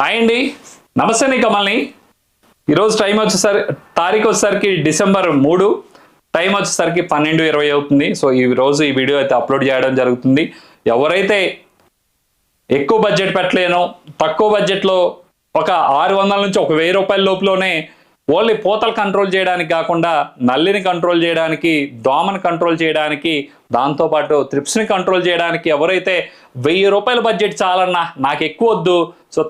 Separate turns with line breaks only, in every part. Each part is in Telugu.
హాయ్ అండి. నమస్తే నీ కమల్ని. ఈరోజు టైం వచ్చేసరి తారీఖు వచ్చేసరికి డిసెంబర్ మూడు టైం వచ్చేసరికి పన్నెండు ఇరవై అవుతుంది. సో ఈ రోజు ఈ వీడియో అయితే అప్లోడ్ చేయడం జరుగుతుంది. ఎవరైతే ఎక్కువ బడ్జెట్ పెట్టలేనో తక్కువ బడ్జెట్లో ఒక ఆరు వందల నుంచి ఒక వెయ్యి రూపాయల లోపులోనే ఓన్లీ పూతలు కంట్రోల్ చేయడానికి కాకుండా నల్లిని కంట్రోల్ చేయడానికి దోమను కంట్రోల్ చేయడానికి దాంతోపాటు త్రిప్స్ని కంట్రోల్ చేయడానికి ఎవరైతే వెయ్యి రూపాయల బడ్జెట్ చాలన్నా నాకు ఎక్కువ వద్దు. సో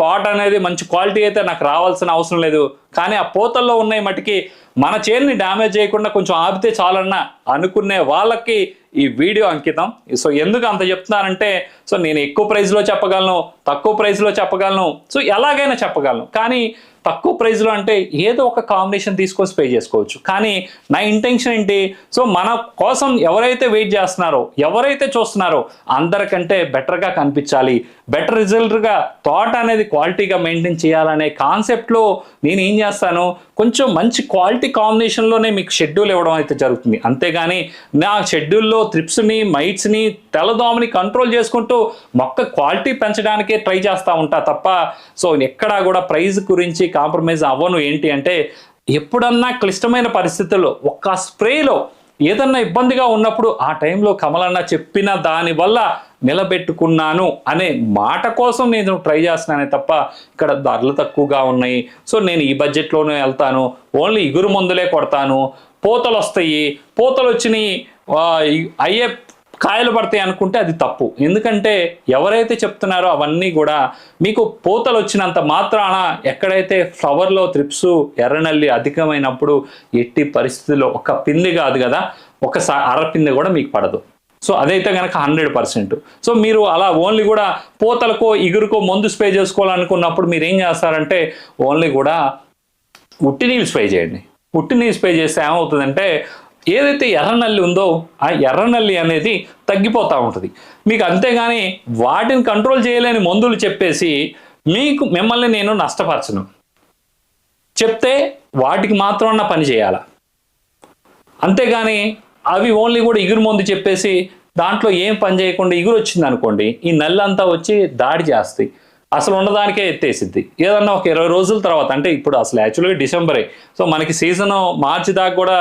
తోట అనేది మంచి క్వాలిటీ అయితే నాకు రావాల్సిన అవసరం లేదు. కానీ ఆ పూతల్లో ఉన్నాయి మటుకి మన చేతిని డ్యామేజ్ చేయకుండా కొంచెం ఆపితే చాలన్నా అనుకునే వాళ్ళకి ఈ వీడియో అంకితం. సో ఎందుకు అంత చెప్తున్నానంటే సో నేను ఎక్కువ ప్రైస్లో చెప్పగలను తక్కువ ప్రైస్లో చెప్పగలను సో ఎలాగైనా చెప్పగలను. కానీ తక్కువ ప్రైస్లో అంటే ఏదో ఒక కాంబినేషన్ తీసుకొని పే చేసుకోవచ్చు. కానీ నా ఇంటెన్షన్ ఏంటి? సో మన కోసం ఎవరైతే వెయిట్ చేస్తున్నారో ఎవరైతే చూస్తున్నారో అందరికంటే బెటర్గా కనిపించాలి. బెటర్ రిజల్ట్గా థాట్ అనేది క్వాలిటీగా మెయింటైన్ చేయాలనే కాన్సెప్ట్లో నేను ఏం చేస్తాను? కొంచెం మంచి క్వాలిటీ కాంబినేషన్లోనే మీకు షెడ్యూల్ ఇవ్వడం అయితే జరుగుతుంది. అంతేగాని నా షెడ్యూల్లో త్రిప్స్ని మైట్స్ని తెల్లదోమని కంట్రోల్ చేసుకుంటూ మొక్క క్వాలిటీ పెంచడానికే ట్రై చేస్తూ ఉంటా తప్ప సో ఎక్కడా కూడా ప్రైస్ గురించి కాంప్రమైజ్ అవ్వను. ఏంటి అంటే ఎప్పుడన్నా క్లిష్టమైన పరిస్థితుల్లో ఒక్క స్ప్రేలో ఏదన్నా ఇబ్బందిగా ఉన్నప్పుడు ఆ టైంలో కమలన్న చెప్పిన దాని వల్ల నిలబెట్టుకున్నాను అనే మాట కోసం నేను ట్రై చేస్తున్నానే తప్ప ఇక్కడ ధరలు తక్కువగా ఉన్నాయి. సో నేను ఈ బడ్జెట్లోనే వెళ్తాను. ఓన్లీ ఇగురు మందులే కొడతాను. పూతలు వస్తాయి పూతలు వచ్చినాయి అయ్యే కాయలు పడతాయి అనుకుంటే అది తప్పు. ఎందుకంటే ఎవరైతే చెప్తున్నారో అవన్నీ కూడా మీకు పూతలు వచ్చినంత మాత్రాన ఎక్కడైతే ఫ్లవర్లో త్రిప్స్ ఎర్రనల్లి అధికమైనప్పుడు ఎట్టి పరిస్థితుల్లో ఒక పిండి కాదు కదా ఒకసారి అర పిండి కూడా మీకు పడదు. సో అదైతే కనుక హండ్రెడ్ పర్సెంట్. సో మీరు అలా ఓన్లీ కూడా పూతలకో ఇగురుకో మందు స్ప్రే చేసుకోవాలనుకున్నప్పుడు మీరు ఏం చేస్తారంటే ఓన్లీ కూడా ఉట్టి నీళ్ళు స్ప్రే చేయండి. ఉట్టి నీళ్ళు స్ప్రే చేస్తే ఏమవుతుందంటే ఏదైతే ఎర్రనల్లి ఉందో ఆ ఎర్రనల్లి అనేది తగ్గిపోతూ ఉంటుంది. మీకు అంతేగాని వాటిని కంట్రోల్ చేయలేని మందులు చెప్పేసి మీకు మిమ్మల్ని నేను నష్టపరచను. చెప్తే వాటికి మాత్రం పని చేయాలా? అంతేగాని అవి ఓన్లీ కూడా ఇగురు మందు చెప్పేసి దాంట్లో ఏం పని చేయకుండా ఇగురు వచ్చింది అనుకోండి ఈ నల్లంతా వచ్చి దాడి చేస్తాయి. అసలు ఉన్నదానికే ఎత్తేసిద్ది. ఏదన్నా ఒక ఇరవై రోజుల తర్వాత అంటే ఇప్పుడు అసలు యాక్చువల్గా డిసెంబరే. సో మనకి సీజన్ మార్చి దాకా కూడా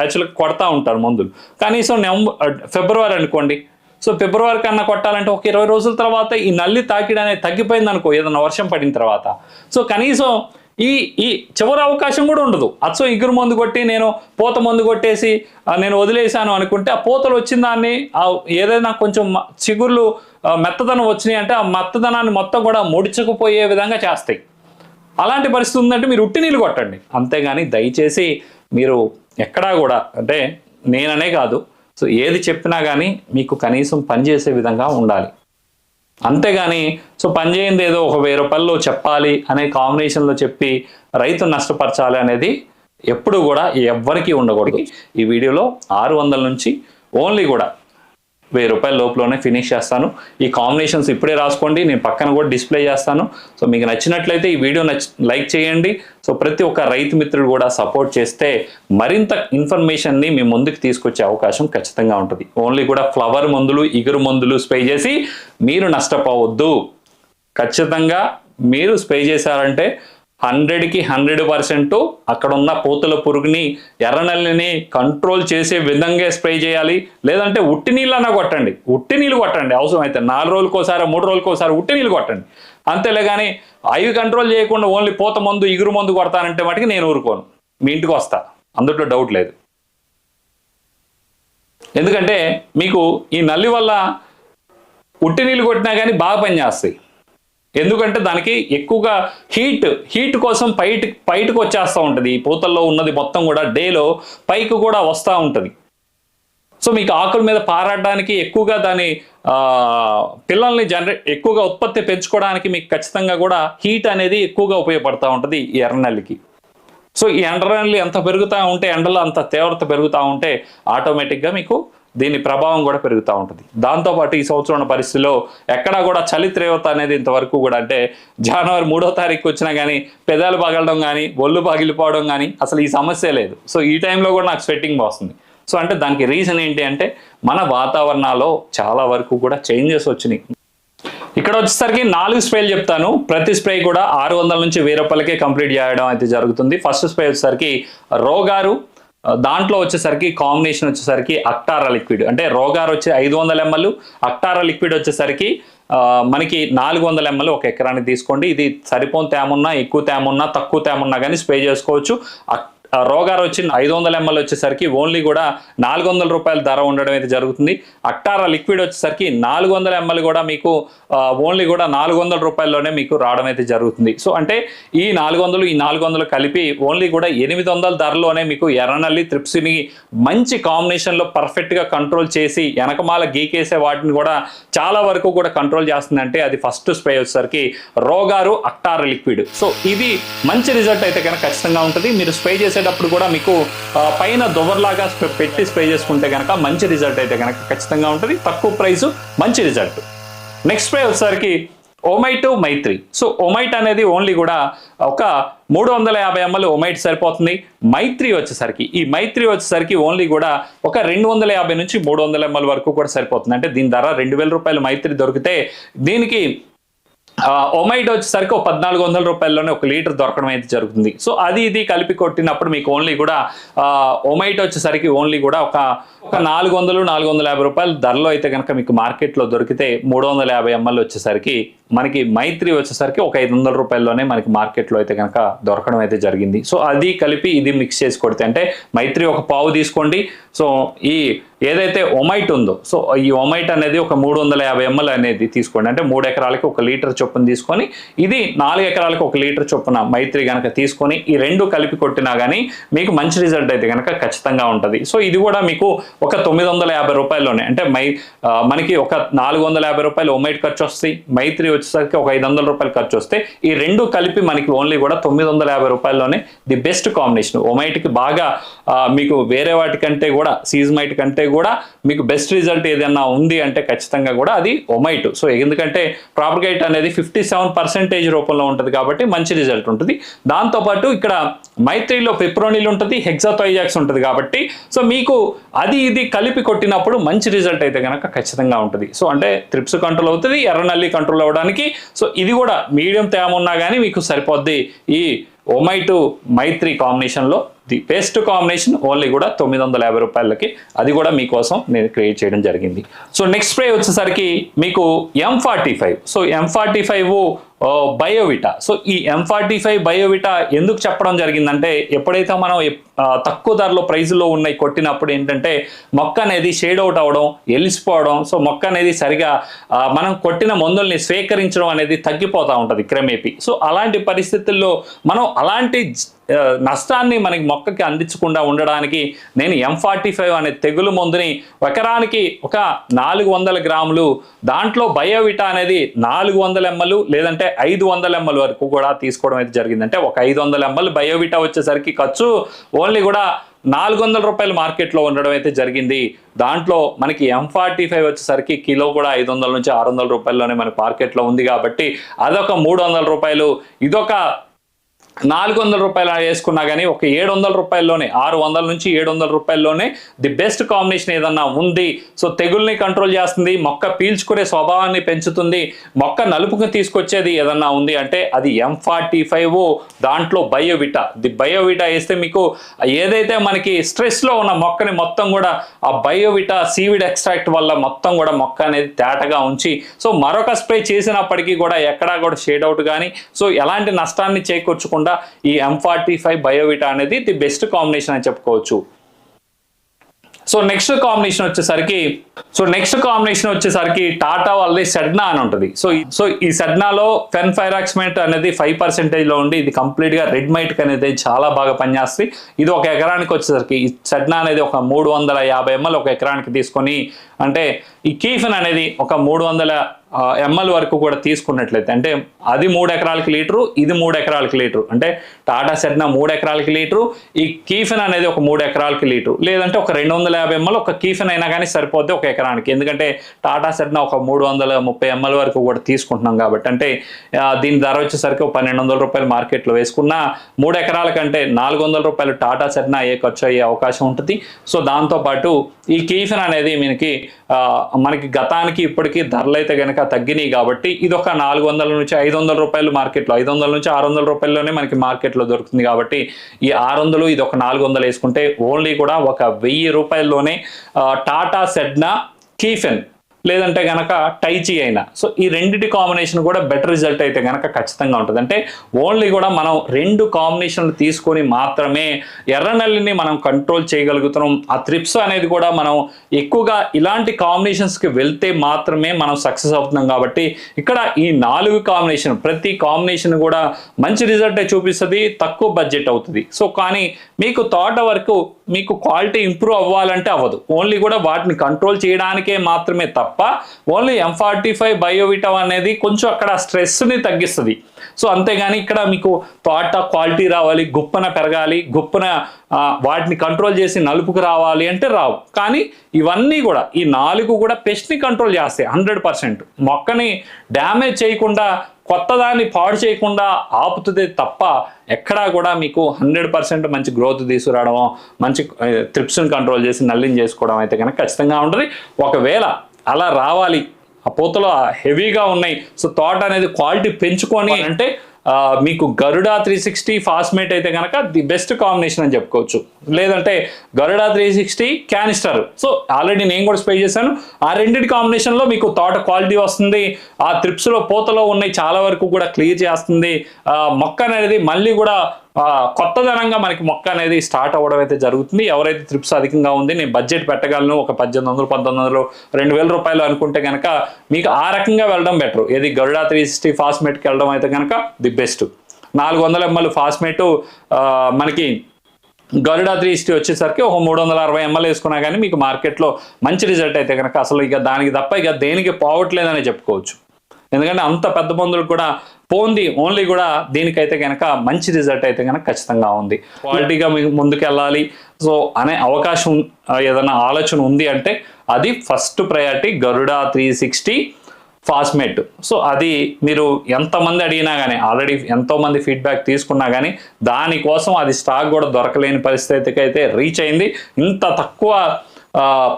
యాక్చువల్గా కొడతా ఉంటారు మందులు. కనీసం నవంబర్ ఫిబ్రవరి అనుకోండి. సో ఫిబ్రవరి కన్నా కొట్టాలంటే ఒక ఇరవై రోజుల తర్వాత ఈ నల్లి తాకిడి అనేది తగ్గిపోయింది అనుకో ఏదన్నా వర్షం పడిన తర్వాత. సో కనీసం ఈ ఈ చివరి అవకాశం కూడా ఉండదు. అచ్చం ఇగురు మందు కొట్టి నేను పూత మందు కొట్టేసి నేను వదిలేశాను అనుకుంటే ఆ పూతలు వచ్చిన దాన్ని ఆ ఏదైనా కొంచెం చిగుర్లు మెత్తదనం వచ్చినాయి అంటే ఆ మెత్తదనాన్ని మొత్తం కూడా ముడుచుకుపోయే విధంగా చేస్తాయి. అలాంటి పరిస్థితి ఉందంటే మీరు ఉట్టి నీళ్ళు కొట్టండి. అంతేగాని దయచేసి మీరు ఎక్కడా కూడా అంటే నేననే కాదు సో ఏది చెప్పినా కానీ మీకు కనీసం పనిచేసే విధంగా ఉండాలి. అంతేగాని సో పని చేయండి ఏదో ఒక వెయ్యి రూపాయల్లో చెప్పాలి అనే కాంబినేషన్లో చెప్పి రైతు నష్టపరచాలి అనేది ఎప్పుడు కూడా ఎవ్వరికీ ఉండకూడదు. ఈ వీడియోలో ఆరు వందల నుంచి ఓన్లీ కూడా వెయ్యి రూపాయల లోపలనే ఫినిష్ చేస్తాను. ఈ కాంబినేషన్స్ ఇప్పుడే రాసుకోండి నేను పక్కన కూడా డిస్ప్లే చేస్తాను. సో మీకు నచ్చినట్లయితే ఈ వీడియో నచ్ లైక్ చేయండి. సో ప్రతి ఒక్క రైతు మిత్రుడు కూడా సపోర్ట్ చేస్తే మరింత ఇన్ఫర్మేషన్ని మీ ముందుకు తీసుకొచ్చే అవకాశం ఖచ్చితంగా ఉంటుంది. ఓన్లీ కూడా ఫ్లవర్ మందులు ఇగురు మందులు స్ప్రే చేసి మీరు నష్టపోవద్దు. ఖచ్చితంగా మీరు స్ప్రే చేశారంటే హండ్రెడ్కి హండ్రెడ్ పర్సెంట్ అక్కడ ఉన్న పూతల పురుగుని ఎర్రనల్లిని కంట్రోల్ చేసే విధంగా స్ప్రే చేయాలి. లేదంటే ఉట్టి నీళ్ళన్నా కొట్టండి. ఉట్టి నీళ్ళు కొట్టండి. అవసరం అయితే నాలుగు రోజులకోసారి మూడు రోజులకోసారి ఉట్టి నీళ్ళు కొట్టండి. అంతేలే కానీ అవి కంట్రోల్ చేయకుండా ఓన్లీ పూత మందు ఇగురు మందు కొడతానంటే మటుకు నేను ఊరుకోను. మీ ఇంటికి వస్తా. అందులో డౌట్ లేదు. ఎందుకంటే మీకు ఈ నల్లి వల్ల ఉట్టి నీళ్ళు కొట్టినా కానీ బాగా పనిచేస్తాయి ఎందుకంటే దానికి ఎక్కువగా హీట్ హీట్ కోసం పైట్ పైటకు వచ్చేస్తూ ఉంటుంది. ఈ పూతల్లో ఉన్నది మొత్తం కూడా డేలో పైకి కూడా వస్తూ ఉంటుంది. సో మీకు ఆకుల మీద పారాడడానికి ఎక్కువగా దాని పిల్లల్ని జనరేట్ ఎక్కువగా ఉత్పత్తి పెంచుకోవడానికి మీకు ఖచ్చితంగా కూడా హీట్ అనేది ఎక్కువగా ఉపయోగపడుతూ ఉంటుంది ఈ ఎర్రనల్లికి. సో ఈ ఎండనల్లి ఎంత పెరుగుతూ ఉంటే ఎండలో అంత తీవ్రత పెరుగుతూ ఉంటే ఆటోమేటిక్గా మీకు దీని ప్రభావం కూడా పెరుగుతూ ఉంటుంది. దాంతోపాటు ఈ సంవత్సరం ఉన్న పరిస్థితిలో ఎక్కడా కూడా చలి తీవ్రత అనేది ఇంతవరకు కూడా అంటే జనవరి మూడో తారీఖు వచ్చినా కానీ పెదాలు పగలడం కానీ ఒళ్ళు పగిలిపోవడం కానీ అసలు ఈ సమస్య లేదు. సో ఈ టైంలో కూడా నాకు స్వెట్టింగ్ వస్తుంది సో అంటే దానికి రీజన్ ఏంటి అంటే మన వాతావరణాల్లో చాలా వరకు కూడా చేంజెస్ వచ్చినాయి. ఇక్కడ వచ్చేసరికి నాలుగు స్ప్రేలు చెప్తాను. ప్రతి స్ప్రే కూడా ఆరు వందల నుంచి వెయ్యి రూపాయలకే కంప్లీట్ చేయడం అయితే జరుగుతుంది. ఫస్ట్ స్ప్రే వచ్చేసరికి రోగారు దాంట్లో వచ్చేసరికి కాంబినేషన్ వచ్చేసరికి అక్టారా లిక్విడ్ అంటే రోగార్ వచ్చే ఐదు వందల ఎంఎల్ అక్టారా లిక్విడ్ వచ్చేసరికి ఆ, మనకి నాలుగు వందల ఎంఎల్ ఒక ఎకరానికి తీసుకోండి. ఇది సరిపోని తేమున్నా ఎక్కువ తేమున్నా తక్కువ తేమున్నా కానీ స్ప్రే చేసుకోవచ్చు. అక్- రోగార్ వచ్చి ఐదు వందల ఎంఎల్ వచ్చేసరికి ఓన్లీ కూడా నాలుగు వందల రూపాయల ధర ఉండడం అయితే జరుగుతుంది. అక్టారా లిక్విడ్ వచ్చేసరికి నాలుగు వందల ఎంఎల్ కూడా మీకు ఓన్లీ కూడా నాలుగు వందల రూపాయల్లోనే మీకు రావడం అయితే జరుగుతుంది. సో అంటే ఈ నాలుగు వందలు ఈ నాలుగు వందలు కలిపి ఓన్లీ కూడా ఎనిమిది వందల ధరలోనే మీకు ఎర్రనల్లి త్రిప్సిని మంచి కాంబినేషన్లో పర్ఫెక్ట్గా కంట్రోల్ చేసి వెనకమాల గీకేసే వాటిని కూడా చాలా వరకు కూడా కంట్రోల్ చేస్తుందంటే అది ఫస్ట్ స్ప్రే వచ్చేసరికి రోగారు అక్టార్ లిక్విడ్. సో ఇది మంచి రిజల్ట్ అయితే కనుక ఖచ్చితంగా ఉంటుంది. మీరు స్ప్రే చేసే చేసేటప్పుడు కూడా మీకు పైన దొవర్లాగా పెట్టి స్ప్రే చేసుకుంటే కనుక మంచి రిజల్ట్ అయితే కనుక ఖచ్చితంగా ఉంటుంది. తక్కువ ప్రైస్ మంచి రిజల్ట్. నెక్స్ట్ స్ప్రే వచ్చేసరికి ఒమైట్ మైత్రి. సో ఒమైట్ అనేది ఓన్లీ కూడా ఒక మూడు వందల యాభై ఎంఎల్ ఒమైట్ సరిపోతుంది. మైత్రి వచ్చేసరికి ఈ మైత్రి వచ్చేసరికి ఓన్లీ కూడా ఒక రెండు వందల యాభై నుంచి మూడు వందల ఎంఎల్ వరకు కూడా సరిపోతుంది. అంటే దీని ధర రెండు వేల రూపాయలు మైత్రి దొరికితే దీనికి ఒమైడ్ వచ్చేసరికి ఒక పద్నాలుగు వందల రూపాయల్లోనే ఒక లీటర్ దొరకడం అయితే జరుగుతుంది. సో అది ఇది కలిపి కొట్టినప్పుడు మీకు ఓన్లీ కూడా ఒమైట్ వచ్చేసరికి ఓన్లీ కూడా ఒక ఒక నాలుగు వందలు నాలుగు వందల యాభై రూపాయల ధరలో అయితే కనుక మీకు మార్కెట్లో దొరికితే మూడు వందల యాభై ఎంఎల్ వచ్చేసరికి మనకి మైత్రి వచ్చేసరికి ఒక ఐదు వందల రూపాయల్లోనే మనకి మార్కెట్లో అయితే కనుక దొరకడం అయితే జరిగింది. సో అది కలిపి ఇది మిక్స్ చేసి కొడితే అంటే మైత్రి ఒక పావు తీసుకోండి. సో ఈ ఏదైతే ఒమైట్ ఉందో సో ఈ ఒమైట్ అనేది ఒక మూడు వందల యాభై ఎంఎల్ అనేది తీసుకోండి. అంటే మూడు ఎకరాలకి ఒక లీటర్ చొప్పున తీసుకొని ఇది నాలుగు ఎకరాలకు ఒక లీటర్ చొప్పున మైత్రి కనుక తీసుకొని ఈ రెండు కలిపి కొట్టినా కానీ మీకు మంచి రిజల్ట్ అయితే కనుక ఖచ్చితంగా ఉంటుంది. సో ఇది కూడా మీకు ఒక తొమ్మిది వందల యాభై రూపాయల్లోనే అంటే మై మనకి ఒక నాలుగు వందల యాభై రూపాయలు ఒమైట్ ఖర్చు వస్తాయి. మైత్రి వచ్చేసరికి ఒక ఐదు వందల రూపాయలు ఖర్చు వస్తే ఈ రెండు కలిపి మనకి ఓన్లీ కూడా తొమ్మిది వందల యాభై రూపాయల్లోనే ది బెస్ట్ కాంబినేషన్ ఒమైట్కి బాగా మీకు వేరే వాటికంటే కూడా సీజ్మైట్ కంటే కూడా మీకు బెస్ట్ రిజల్ట్ ఏదైనా ఉంది అంటే ఖచ్చితంగా కూడా అది ఒమైట్ సో ఎందుకంటే ప్రాపర్గైట్ అనేది ఫిఫ్టీ సెవెన్ పర్సెంటేజ్ రూపంలో ఉంటుంది కాబట్టి మంచి రిజల్ట్ ఉంటుంది. దాంతోపాటు ఇక్కడ మైత్రిలో పెప్రోనిల్ ఉంటుంది హెగ్జాథోయిజాక్స్ ఉంటుంది కాబట్టి సో మీకు అది ఇది కలిపి కొట్టినప్పుడు మంచి రిజల్ట్ అయితే కనుక ఖచ్చితంగా ఉంటుంది. సో అంటే త్రిప్స్ కంట్రోల్ అవుతుంది ఎర్రనల్లి కంట్రోల్ అవ్వడానికి సో ఇది కూడా మీడియం తేమ ఉన్నా కానీ మీకు సరిపోద్ది ఈ ఒమైటు మైత్రి కాంబినేషన్లో ది బెస్ట్ కాంబినేషన్ ఓన్లీ కూడా తొమ్మిది వందల యాభై రూపాయలకి. అది కూడా మీకోసం నేను క్రియేట్ చేయడం జరిగింది. సో నెక్స్ట్ స్ప్రే వచ్చేసరికి మీకు M forty five so M forty five Biovita. So ఈ ఎం ఫార్టీ ఫైవ్ బయోవిటా ఎందుకు చెప్పడం జరిగిందంటే ఎప్పుడైతే మనం తక్కువ ధరలో ప్రైజ్లో ఉన్నాయి కొట్టినప్పుడు ఏంటంటే మొక్క అనేది షేడ్ అవుట్ అవ్వడం ఎలిసిపోవడం సో మొక్క అనేది సరిగా మనం కొట్టిన మందుల్ని స్వీకరించడం అనేది తగ్గిపోతూ ఉంటుంది క్రమేపీ. సో అలాంటి పరిస్థితుల్లో మనం అలాంటి నష్టాన్ని మనకి మొక్కకి అందించకుండా ఉండడానికి నేను ఎం ఫార్టీ ఫైవ్ అనే తెగులు మందుని ఎకరానికి ఒక నాలుగు వందల గ్రాములు దాంట్లో బయోవిటా అనేది నాలుగు వందల ఎంఎల్ లేదంటే ఐదు వందల ఎంఎల్ వరకు కూడా తీసుకోవడం అయితే జరిగింది అంటే ఒక ఐదు వందల ఎంఎల్ బయోవిటా వచ్చేసరికి ఖర్చు ఓన్లీ కూడా నాలుగు వందల రూపాయలు మార్కెట్లో ఉండడం అయితే జరిగింది. దాంట్లో మనకి ఎం ఫార్టీ ఫైవ్ వచ్చేసరికి కిలో కూడా ఐదు వందల నుంచి ఆరు వందల రూపాయల్లోనే మన మార్కెట్లో ఉంది కాబట్టి అదొక మూడు వందల రూపాయలు. ఇదొక నాలుగు వందల రూపాయలు వేసుకున్నా కానీ ఒక ఏడు వందల రూపాయల్లోనే ఆరు వందల నుంచి ఏడు వందల రూపాయల్లోనే ది బెస్ట్ కాంబినేషన్ ఏదన్నా ఉంది. సో తెగుల్ని కంట్రోల్ చేస్తుంది మొక్క పీల్చుకునే స్వభావాన్ని పెంచుతుంది మొక్క నలుపుకు తీసుకొచ్చేది ఏదన్నా ఉంది అంటే అది ఎం ఫార్టీ ఫైవ్ దాంట్లో బయోవిటా. ది బయోవిటా వేస్తే మీకు ఏదైతే మనకి స్ట్రెస్లో ఉన్న మొక్కని మొత్తం కూడా ఆ బయోవిటా సీవిడ్ ఎక్స్ట్రాక్ట్ వల్ల మొత్తం కూడా మొక్క అనేది తేటగా ఉంచి సో మరొక స్ప్రే చేసినప్పటికీ కూడా ఎక్కడా కూడా షేడ్ అవుట్ కానీ సో ఎలాంటి నష్టాన్ని చేకూర్చకుండా ఈ ఎం ఫార్టీ ఫైవ్ బయోవిటా అనేది ది బెస్ట్ కాంబినేషన్ అని చెప్పుకోవచ్చు. సో నెక్స్ట్ కాంబినేషన్ వచ్చేసరికి సో నెక్స్ట్ కాంబినేషన్ వచ్చేసరికి టాటా వాళ్ళది సెడ్నా అని ఉంటుంది. సో సో ఈ సెడ్నాలో ఫెన్ ఫైరాక్స్మెంట్ అనేది ఫైవ్ పర్సెంటేజ్లో ఉండి ఇది కంప్లీట్గా రెడ్ మైట్ అనేది చాలా బాగా పనిచేస్తుంది. ఇది ఒక ఎకరానికి వచ్చేసరికి ఈ సెడ్నా అనేది ఒక మూడు వందల యాభై ఎంఎల్ ఒక ఎకరానికి తీసుకొని అంటే ఈ కీఫిన్ అనేది ఒక మూడు వందల ఎంఎల్ వరకు కూడా తీసుకున్నట్లయితే అంటే అది మూడు ఎకరాలకి లీటరు ఇది మూడు ఎకరాలకి లీటరు. అంటే టాటా సెట్నా మూడు ఎకరాలకి లీటరు ఈ కీఫెన్ అనేది ఒక మూడు ఎకరాలకి లీటరు. లేదంటే ఒక రెండు వందల యాభై ఎంఎల్ ఒక కీఫెన్ అయినా కానీ సరిపోద్ది ఒక ఎకరానికి. ఎందుకంటే టాటా సెట్నా ఒక మూడు వందల ముప్పై ఎంఎల్ వరకు కూడా తీసుకుంటున్నాం కాబట్టి అంటే దీని ధర వచ్చేసరికి ఒక పన్నెండు వందల రూపాయలు మార్కెట్లో వేసుకున్న మూడు ఎకరాల కంటే నాలుగు వందల రూపాయలు టాటా సెట్నా ఏ ఖర్చు అయ్యే అవకాశం ఉంటుంది. సో దాంతోపాటు ఈ కీఫెన్ అనేది మనకి మనకి గతానికి ఇప్పటికీ ధరలు అయితే కనుక తగ్గినాయి కాబట్టి ఇది ఒక నాలుగు వందల నుంచి ఐదు వందల రూపాయలు మార్కెట్లో ఐదు వందల నుంచి ఆరు వందల రూపాయల్లోనే మనకి మార్కెట్లో దొరుకుతుంది కాబట్టి ఈ ఆరు వందలు ఇది ఒక నాలుగు వందలు వేసుకుంటే ఓన్లీ కూడా ఒక వెయ్యి రూపాయల్లోనే టాటా సెడ్నా కీఫెన్ లేదంటే గనక టైచి అయినా. సో ఈ రెండిటి కాంబినేషన్ కూడా బెటర్ రిజల్ట్ అయితే గనక ఖచ్చితంగా ఉంటుంది. అంటే ఓన్లీ కూడా మనం రెండు కాంబినేషన్లు తీసుకొని మాత్రమే ఎర్రనల్లిని మనం కంట్రోల్ చేయగలుగుతున్నాం. ఆ త్రిప్స్ అనేది కూడా మనం ఎక్కువగా ఇలాంటి కాంబినేషన్స్కి వెళ్తే మాత్రమే మనం సక్సెస్ అవుతున్నాం కాబట్టి ఇక్కడ ఈ నాలుగు కాంబినేషన్ ప్రతి కాంబినేషన్ కూడా మంచి రిజల్టే చూపిస్తుంది తక్కువ బడ్జెట్ అవుతుంది. సో కానీ మీకు తోట వరకు మీకు క్వాలిటీ ఇంప్రూవ్ అవ్వాలంటే అవ్వదు. ఓన్లీ కూడా వాటిని కంట్రోల్ చేయడానికే మాత్రమే తప్ప only M forty five Biovitam అనేది కొంచెం అక్కడ స్ట్రెస్ని తగ్గిస్తుంది. సో అంతేగాని ఇక్కడ మీకు తోట క్వాలిటీ రావాలి గుప్పన పెరగాలి గుప్పన వాటిని కంట్రోల్ చేసి నలుపుకు రావాలి అంటే రావు. కానీ ఇవన్నీ కూడా ఈ నాలుగు కూడా పెస్ట్ని కంట్రోల్ చేస్తాయి హండ్రెడ్ పర్సెంట్. మొక్కని డ్యామేజ్ చేయకుండా కొత్త దాన్ని పాడు చేయకుండా ఆపుతుంది తప్ప ఎక్కడా కూడా మీకు హండ్రెడ్ పర్సెంట్ మంచి గ్రోత్ తీసుకురావడం మంచి త్రిప్స్ని కంట్రోల్ చేసి నల్లిని చేసుకోవడం అయితే కనుక ఖచ్చితంగా ఉంటుంది. ఒకవేళ అలా రావాలి ఆ పూతలు హెవీగా ఉన్నాయి సో తోట అనేది క్వాలిటీ పెంచుకొని అంటే మీకు గరుడా త్రీ సిక్స్టీ ఫాస్మేట్ అయితే కనుక ది బెస్ట్ కాంబినేషన్ అని చెప్పుకోవచ్చు. లేదంటే Garuda three sixty canister. So already నేను కూడా స్ప్రే చేశాను. ఆ రెండింటి కాంబినేషన్లో మీకు తోట క్వాలిటీ వస్తుంది. ఆ త్రిప్స్లో పూతలో ఉన్నాయి చాలా వరకు కూడా క్లియర్ చేస్తుంది. మొక్క అనేది మళ్ళీ కూడా కొత్తదనంగా మనకి మొక్క అనేది స్టార్ట్ అవ్వడం అయితే జరుగుతుంది. ఎవరైతే త్రిప్స్ అధికంగా ఉంది నేను బడ్జెట్ పెట్టగలను. ఒక పద్దెనిమిది వందలు పంతొమ్మిది వందలు రెండు వేల రూపాయలు అనుకుంటే కనుక మీకు ఆ రకంగా వెళ్ళడం బెటర్. ఏది గరుడా త్రీ సిక్స్టీ ఫాస్మేట్కి వెళ్ళడం అయితే కనుక ది బెస్ట్. నాలుగు వందల ఎంఎల్ ఫాస్మేటు మనకి గరుడా త్రీ సిక్స్టీ వచ్చేసరికి ఒక మూడు వందల అరవై ఎంఎల్ వేసుకున్నా కానీ మీకు మార్కెట్లో మంచి రిజల్ట్ అయితే కనుక అసలు ఇక దానికి తప్ప ఇక దేనికి పోవట్లేదని చెప్పుకోవచ్చు. ఎందుకంటే అంత పెద్ద మందులు కూడా పోంది ఓన్లీ కూడా దీనికైతే కనుక మంచి రిజల్ట్ అయితే కనుక ఖచ్చితంగా ఉంది. క్వాలిటీగా మీకు ముందుకెళ్ళాలి. సో అనే అవకాశం ఏదైనా ఆలోచన ఉంది అంటే అది first priority Garuda three sixty phosmet so అది మీరు ఎంతమంది అడిగినా కానీ ఆల్రెడీ ఎంతోమంది ఫీడ్బ్యాక్ తీసుకున్నా కానీ దానికోసం అది స్టాక్ కూడా దొరకలేని పరిస్థితికి అయితే రీచ్ అయింది. ఇంత తక్కువ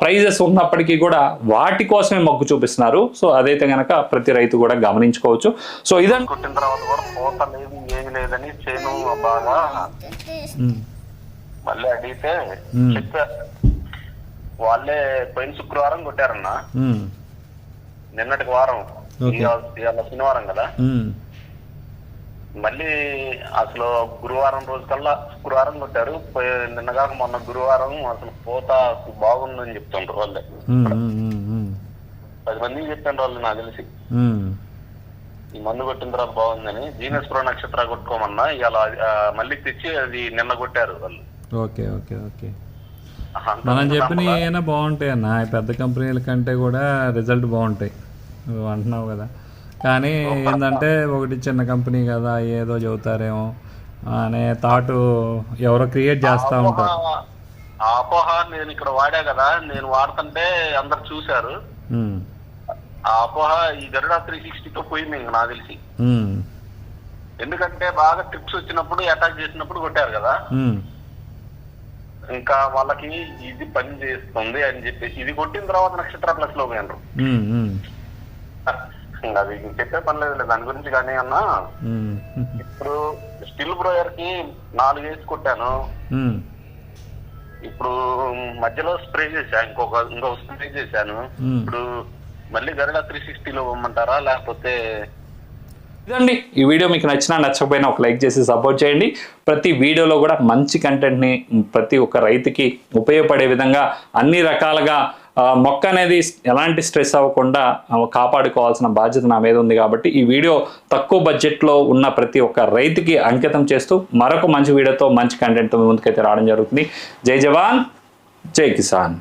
ప్రైజెస్ ఉన్నప్పటికీ కూడా వాటి కోసమే మొగ్గు చూపిస్తున్నారు. సో అదైతే కనుక ప్రతి రైతు కూడా గమనించుకోవచ్చు. సో ఇదండి
కొట్టిన తర్వాత కూడా పూత లేదు ఏమి లేదని చేను బాగా మళ్ళీ అడిగితే వాళ్ళే పోయిన శుక్రవారం కొట్టారన్న. నిన్నటికి వారం. ఇవాళ శనివారం కదా. మళ్ళీ అసలు గురువారం రోజు కల్లా శుక్రవారం కొట్టారు. నిన్నగాక మొన్న గురువారం అసలు పూత బాగుందని చెప్తుండ్రు వాళ్ళే. పది మందికి చెప్పాను వాళ్ళు నాకు తెలిసి. ఈ మందు కొట్టిన తర్వాత బాగుందని జీనస్ ప్రో నక్షత్ర కొట్టుకోమన్నా ఇలా మళ్ళీ తెచ్చి అది నిన్న కొట్టారు వాళ్ళు.
Okay okay okay. మనం చెప్పిన ఏమైనా బాగుంటాయి అన్న. పెద్ద కంపెనీల కంటే కూడా రిజల్ట్ బాగుంటాయి. నువ్వు అంటున్నావు కదా. కానీ ఏంటంటే ఒకటి చిన్న కంపెనీ కదా ఏదో చెబుతారేమో అనే థాట్ ఎవరో క్రియేట్ చేస్తూ ఉంటారు.
ఆ అపోహ నేను ఇక్కడ వాడా కదా నేను వాడుతుంటే అందరు చూశారు. ఆ అపోహ ఈ గరుడా త్రీ సిక్స్టీతో పోయింది ఇంక నాకు తెలిసి. ఎందుకంటే బాగా ట్రిప్స్ వచ్చినప్పుడు అటాక్ చేసినప్పుడు కొట్టారు కదా. ఇంకా వాళ్ళకి ఇది పని చేస్తుంది అని చెప్పేసి ఇది కొట్టిన తర్వాత నక్షత్ర ప్లస్లో పోయినారు అది చెప్పే పని లేదు దాని గురించి కానీ అన్నా. ఇప్పుడు స్టిల్ బ్రోయర్కి నాలుగు వేసి కొట్టాను ఇప్పుడు మధ్యలో స్ప్రే చేశా ఇంకొక ఇంకొక స్ప్రే చేశాను. ఇప్పుడు మళ్ళీ గరుడ త్రీ సిక్స్టీలో ఇవ్వమంటారా? లేకపోతే
ఇదండి. ఈ వీడియో మీకు నచ్చినా నచ్చకపోయినా ఒక లైక్ చేసి సపోర్ట్ చేయండి. ప్రతి వీడియోలో కూడా మంచి కంటెంట్ని ప్రతి ఒక్క రైతుకి ఉపయోగపడే విధంగా అన్ని రకాలుగా మొక్క అనేది ఎలాంటి స్ట్రెస్ అవ్వకుండా కాపాడుకోవాల్సిన బాధ్యత నా మీద ఉంది కాబట్టి ఈ వీడియో తక్కువ బడ్జెట్లో ఉన్న ప్రతి ఒక్క రైతుకి అంకితం చేస్తూ మరొక మంచి వీడియోతో మంచి కంటెంట్తో ముందుకైతే రావడం జరుగుతుంది. జై జవాన్ జై కిసాన్.